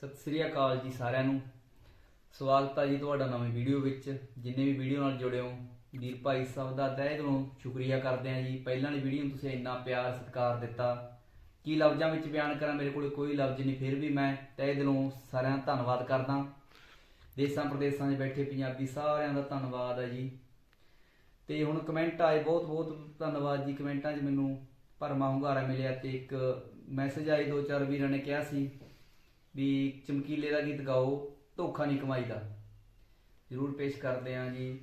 ਸਤਿ ਸ੍ਰੀ ਅਕਾਲ ਜੀ ਸਾਰਿਆਂ ਨੂੰ। ਸਵਾਗਤ ਹੈ ਜੀ ਤੁਹਾਡਾ ਨਵੀਂ ਵੀਡੀਓ ਵਿੱਚ। ਜਿੰਨੇ ਵੀ ਵੀਡੀਓ ਨਾਲ ਜੁੜੇ ਹੋ, ਵੀਰ ਭਾਈ ਸਭ ਦਾ ਤਹਿ ਦਿਲੋਂ ਸ਼ੁਕਰੀਆ ਕਰਦੇ ਹਾਂ ਜੀ। ਪਹਿਲਾਂ ਵਾਲੀ ਵੀਡੀਓ ਨੂੰ ਤੁਸੀਂ ਇੰਨਾ ਪਿਆਰ, ਸਤਿਕਾਰ ਦਿੱਤਾ। ਕੀ ਲਫ਼ਜ਼ਾਂ ਵਿੱਚ ਬਿਆਨ ਕਰਾਂ, ਮੇਰੇ ਕੋਲ ਕੋਈ ਲਫ਼ਜ਼ ਨਹੀਂ, ਫਿਰ ਵੀ ਮੈਂ ਤਹਿ ਦਿਲੋਂ ਸਾਰਿਆਂ ਦਾ ਧੰਨਵਾਦ ਕਰਦਾ। ਦੇਸ਼ਾਂ ਪ੍ਰਦੇਸ਼ਾਂ 'ਚ ਬੈਠੇ ਪੰਜਾਬੀ ਸਾਰਿਆਂ ਦਾ ਧੰਨਵਾਦ ਹੈ ਜੀ। ਤੇ ਹੁਣ ਕਮੈਂਟ ਆਏ ਬਹੁਤ ਬਹੁਤ ਧੰਨਵਾਦ ਜੀ। ਕਮੈਂਟਾਂ 'ਚ ਮੈਨੂੰ ਭਰਮਾ ਹੁੰਗਾਰਾ ਮਿਲਿਆ ਤੇ ਇੱਕ ਮੈਸੇਜ ਆਏ ਦੋ ਚਾਰ ਵੀਰਾਂ ਨੇ ਕਿਹਾ ਸੀ ਵੀ ਚਮਕੀਲੇ ਦਾ ਗੀਤ ਗਾਓ, ਧੋਖਾ ਨਹੀਂ ਕਮਾਈ ਦਾ। ਜ਼ਰੂਰ ਪੇਸ਼ ਕਰਦੇ ਆਂ ਜੀ।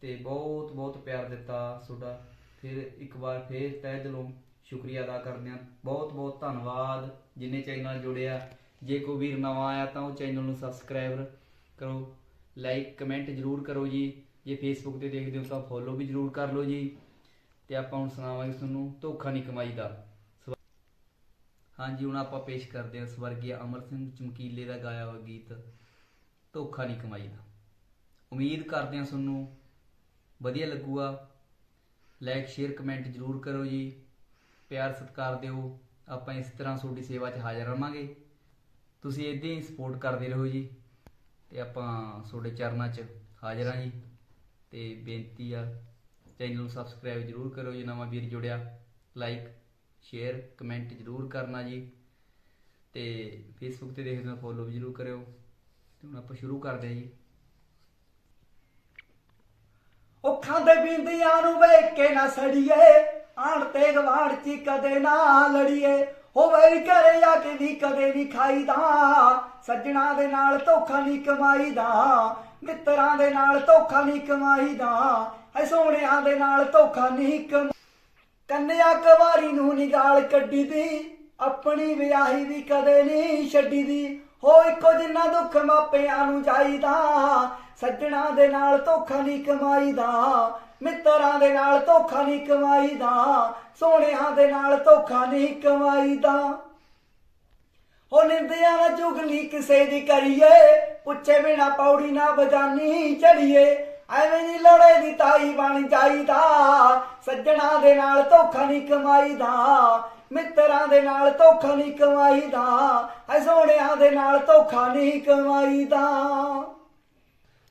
ਤੇ ਬਹੁਤ ਬਹੁਤ ਪਿਆਰ ਦਿੱਤਾ ਤੁਹਾਡਾ। ਫਿਰ ਇੱਕ ਵਾਰ ਫੇਰ ਤਹਿ ਦਿਲੋਂ ਸ਼ੁਕਰੀਆ ਅਦਾ ਕਰਦੇ ਆਂ। ਬਹੁਤ ਬਹੁਤ ਧੰਨਵਾਦ ਜਿੰਨੇ ਚੈਨਲ ਨਾਲ ਜੁੜਿਆ ਜੇ ਕੋਈ ਵੀਰ ਨਵਾਂ ਆਇਆ ਤਾਂ ਉਹ ਚੈਨਲ ਨੂੰ ਸਬਸਕ੍ਰਾਈਬ ਕਰੋ। ਲਾਈਕ ਕਮੈਂਟ ਜ਼ਰੂਰ ਕਰੋ ਜੀ। ਜੇ ਫੇਸਬੁੱਕ ਤੇ ਦੇਖਦੇ ਹੋ ਤਾਂ ਫੋਲੋ ਵੀ ਜ਼ਰੂਰ ਕਰ ਲਓ ਜੀ। ਤੇ ਆਪਾਂ ਹੁਣ ਸੁਣਾਵਾਂਗੇ ਤੁਹਾਨੂੰ, ਧੋਖਾ ਨਹੀਂ ਕਮਾਈ ਦਾ। ਹਾਂਜੀ, ਹੁਣ ਆਪਾਂ ਪੇਸ਼ ਕਰਦੇ ਹਾਂ ਸਵਰਗੀ ਅਮਰ ਸਿੰਘ ਚਮਕੀਲੇ ਦਾ ਗਾਇਆ ਹੋਇਆ ਗੀਤ, ਧੋਖਾ ਨਹੀਂ ਕਮਾਈ ਦਾ। ਉਮੀਦ ਕਰਦੇ ਹਾਂ ਤੁਹਾਨੂੰ ਵਧੀਆ ਲੱਗੂਗਾ। ਲਾਈਕ ਸ਼ੇਅਰ ਕਮੈਂਟ ਜ਼ਰੂਰ ਕਰੋ ਜੀ। ਪਿਆਰ, ਸਤਿਕਾਰ ਦਿਓ। ਆਪਾਂ ਇਸ ਤਰ੍ਹਾਂ ਤੁਹਾਡੀ ਸੇਵਾ 'ਚ ਹਾਜ਼ਰ ਰਵਾਂਗੇ। ਤੁਸੀਂ ਇਦਾਂ ਹੀ ਸਪੋਰਟ ਕਰਦੇ ਰਹੋ ਜੀ ਤੇ ਆਪਾਂ ਤੁਹਾਡੇ ਚਰਨਾਂ 'ਚ ਹਾਜ਼ਰ ਹਾਂ ਜੀ। ਤੇ ਬੇਨਤੀ ਆ, ਚੈਨਲ ਨੂੰ ਸਬਸਕ੍ਰਾਈਬ ਜ਼ਰੂਰ ਕਰੋ ਜੀ, ਨਵਾਂ ਵੀਰ ਜੁੜਿਆ। ਲਾਈਕ ਸ਼ੇਅਰ ਕਮੈਂਟ ਜ਼ਰੂਰ ਕਰਨਾ ਜੀ ਤੇ ਫੇਸਬੁੱਕ ਤੇ ਦੇਖਦੇ ਹੋ ਫੋਲੋ ਵੀ ਜ਼ਰੂਰ ਕਰਿਓ। ਤੇ ਹੁਣ ਆਪਾਂ ਸ਼ੁਰੂ ਕਰਦੇ ਹਾਂ ਜੀ। ਉਹ ਖਾਂਦੇ ਪੀਂਦੀਆਂ ਨੂੰ ਵੇਖ ਕੇ ਨਾ ਸੜੀਏ ਆਣ ਤੇ ਗਵਾੜ ਚ ਕਦੇ ਨਾ ਲੜੀਏ। ਹੋਵੇ ਵੀ ਘਰੇ ਆ ਕੇ ਵੀ ਕਦੇ ਨਹੀਂ ਖਾਈਦਾ, ਸੱਜਣਾ ਦੇ ਨਾਲ ਧੋਖਾ ਨਹੀਂ ਕਮਾਈਦਾ, ਮਿੱਤਰਾਂ ਦੇ ਨਾਲ ਧੋਖਾ ਨਹੀਂ ਕਮਾਈਦਾ, ਐ ਸੋਹਣਿਆਂ ਦੇ ਨਾਲ ਧੋਖਾ ਨਹੀਂ ਕਮ ਕੰਨਿਆ ਕਵਾਰੀ ਨੂੰ ਨਿਗਾਲ ਕੱਢੀ ਦੀ ਆਪਣੀ ਵਿਆਹੀ ਵੀ ਕਦੇ ਨਹੀਂ ਛੱਡੀ ਦੀ ਹੋ ਇੱਕੋ ਜਿੰਨਾ ਦੁੱਖ ਮਾਪਿਆਂ ਨੂੰ ਜਾਈਦਾ, ਸੱਜਣਾ ਦੇ ਨਾਲ ਧੋਖਾ ਨਹੀਂ ਕਮਾਈਦਾ, ਮਿੱਤਰਾਂ ਦੇ ਨਾਲ ਧੋਖਾ ਨਹੀਂ ਕਮਾਈਦਾ, ਸੋਹਣਿਆਂ ਦੇ ਨਾਲ ਧੋਖਾ ਨਹੀਂ ਕਮਾਈਦਾ। ਹੋ ਨਿੰਦਿਆ ਨਾ ਚੁਗਲੀ ਕਿਸੇ ਦੀ ਕਰੀਏ, ਪੁੱਛੇ ਬਿਨਾ ਪੌੜੀ ਨਾ ਬਜਾਨੀ ਚੜੀਏ। ਐਵੇਂ ਨਹੀਂ ਲੜੇ ਦੀ ਤਾਈ ਬਣ ਜਾਈਦਾ। ਸੱਜਣਾ ਦੇ ਨਾਲ ਧੋਖਾ ਨਹੀਂ ਕਮਾਈਦਾ। ਮਿੱਤਰਾਂ ਦੇ ਨਾਲ ਧੋਖਾ ਨਹੀਂ ਕਮਾਈਦਾ। ਐ ਸੋਹਣਿਆਂ ਦੇ ਨਾਲ ਧੋਖਾ ਨਹੀਂ ਕਮਾਈਦਾ।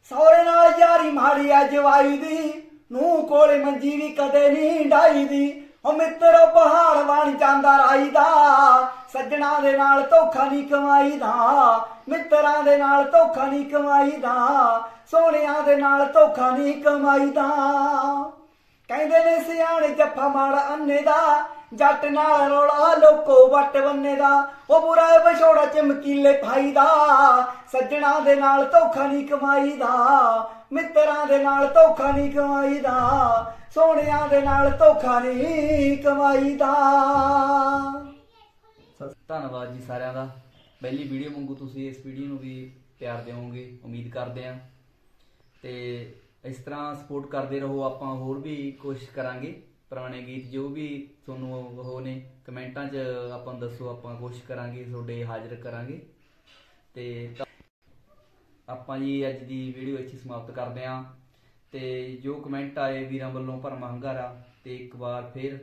ਸੌਰੇ ਨਾਲ ਯਾਰੀ ਮਾੜੀ ਆ ਜਵਾਈ ਦੀ। ਨੂੰ ਕੋਲੇ ਮੰਜੀ ਵੀ ਕਦੇ ਨਹੀਂ ਡਾਈ ਦੀ ਉਹ ਮਿੱਤਰੋ ਪਹਾੜ ਬਣ ਜਾਂਦਾ ਰਾਈਦਾ ਸੱਜਣਾ ਦੇ ਨਾਲ ਧੋਖਾ ਨਹੀਂ ਕਮਾਈਦਾ। ਮਿੱਤਰਾਂ ਦੇ ਨਾਲ ਧੋਖਾ ਨਹੀਂ ਕਮਾਈਦਾ। ਸੋਹਣਿਆਂ ਦੇ ਨਾਲ ਧੋਖਾ ਨਹੀਂ ਕਮਾਈਦਾ। ਕਹਿੰਦੇ ਨੇ ਸਿਆਣੇ ਜੱਫਾ ਮਾੜਾ ਅੰਨੇ ਦਾ। ਜੱਟ ਨਾਲ ਰੋਲਾ ਲੋਕੋ ਵੱਟ ਬੰਨੇ ਦਾ। ਉਹ ਬੁਰਾ ਵਿਛੋੜਾ ਚਮਕੀਲੇ ਭਾਈ ਦਾ। ਸੱਜਣਾ ਦੇ ਨਾਲ ਧੋਖਾ ਨਹੀਂ ਕਮਾਈਦਾ। ਮਿੱਤਰਾਂ ਦੇ ਨਾਲ ਧੋਖਾ ਨਹੀਂ ਕਮਾਈਦਾ, ਸੋਹਣਿਆਂ ਦੇ ਨਾਲ ਧੋਖਾ ਨਹੀਂ ਕਮਾਈਦਾ। ਧੰਨਵਾਦ ਜੀ ਸਾਰਿਆਂ ਦਾ। ਪਹਿਲੀ ਵੀਡੀਓ ਵਾਂਗੂ ਤੁਸੀਂ ਇਸ ਵੀਡੀਓ ਨੂੰ ਵੀ ਪਿਆਰ ਦਿਓਗੇ, ਉਮੀਦ ਕਰਦੇ ਹਾਂ। ਤੇ ਇਸ ਤਰ੍ਹਾਂ ਸਪੋਰਟ ਕਰਦੇ ਰਹੋ, ਆਪਾਂ ਹੋਰ ਵੀ ਕੋਸ਼ਿਸ਼ ਕਰਾਂਗੇ। ਪੁਰਾਣੇ ਗੀਤ ਜੋ ਵੀ ਤੁਹਾਨੂੰ ਉਹ ਨੇ, ਕਮੈਂਟਾਂ 'ਚ ਆਪਾਂ ਦੱਸੋ, ਆਪਾਂ ਕੋਸ਼ਿਸ਼ ਕਰਾਂਗੇ, ਤੁਹਾਡੇ ਹਾਜ਼ਰ ਕਰਾਂਗੇ। ਤੇ ਆਪਾਂ ਜੀ ਅੱਜ ਦੀ ਵੀਡੀਓ ਇੱਥੇ ਸਮਾਪਤ ਕਰਦੇ ਹਾਂ। ਤੇ ਜੋ ਕਮੈਂਟ ਆਏ ਵੀਰਾਂ ਵੱਲੋਂ ਭਰਮਾ ਹੰਗਾਰਾ ਤੇ ਇੱਕ ਵਾਰ ਫਿਰ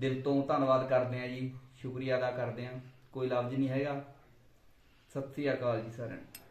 ਦਿਲ ਤੋਂ ਧੰਨਵਾਦ ਕਰਦੇ ਹਾਂ ਜੀ। ਸ਼ੁਕਰੀਆ ਅਦਾ ਕਰਦੇ ਹਾਂ। ਕੋਈ ਲਫ਼ਜ਼ ਨਹੀਂ ਹੈਗਾ। ਸਤਿ ਸ੍ਰੀ ਅਕਾਲ ਜੀ ਸਾਰਿਆਂ ਨੂੰ।